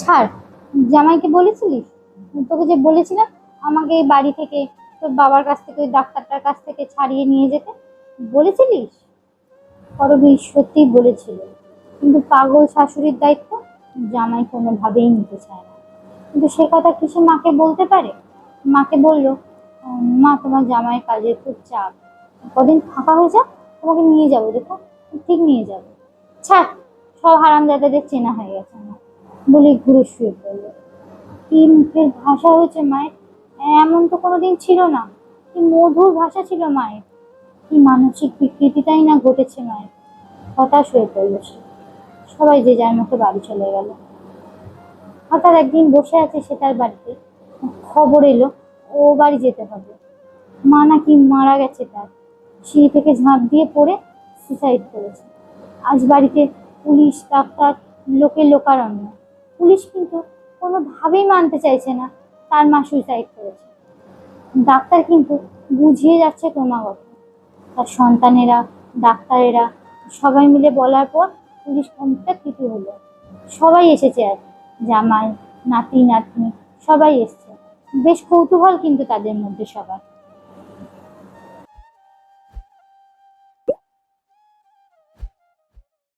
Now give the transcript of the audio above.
ছাড় জামাইকে বলেছিলিস? তোকে যে বলেছিলাম আমাকে এই বাড়ি থেকে তোর বাবার কাছ থেকে ওই ডাক্তারটার কাছ থেকে ছাড়িয়ে নিয়ে যেতে বলেছিলিস? করবি সত্যিই বলেছিল। কিন্তু পাগল শাশুড়ির দায়িত্ব জামাই কোনোভাবেই নিতে চায় না। কিন্তু সে কথা কি সে মাকে বলতে পারে? মাকে বলল "উম, মা তোমার জামাই কাজের খুব চাপ। কদিন ফাঁকা হয়ে যাক তোমাকে নিয়ে যাব দেখো। ঠিক নিয়ে যাব। ছাড় সব হারামজাদাদের চেনা হয়ে গেছে আমার। বলে ঘুরে শুয়ে পড়ল। কি মুখের ভাষা হয়েছে মায়ের। এমন তো কোনোদিন ছিল না। কি মধুর ভাষা ছিল মায়ের। কি মানসিক বিকৃতিটাই না ঘটেছে মায়ের। হতাশ হয়ে পড়ল সে। সবাই যে যার মতো বাড়ি চলে গেল। হঠাৎ একদিন বসে আছে সে তার বাড়িতে। খবর এলো, ও বাড়ি যেতে হবে। মা নাকি মারা গেছে তার। সিঁড়ি থেকে ঝাঁপ দিয়ে পড়ে সুসাইড করেছে। আজ বাড়িতে পুলিশ, ডাক্তার লোকের লোকারণ্য। পুলিশ কিন্তু কোনোভাবেই মানতে চাইছে না। তার মা সুইসাইড করেছে। ডাক্তার কিন্তু বুঝিয়ে যাচ্ছে ক্রমাগত। তার সন্তানেরা, ডাক্তারেরা, সবাই মিলে বলার পর পুলিশ অনেকটা কৃতি হলো। সবাই এসেছে আর জামাই, নাতি, নাতনি, সবাই এসছে। বেশ কৌতূহল কিন্তু তাদের মধ্যে সবার।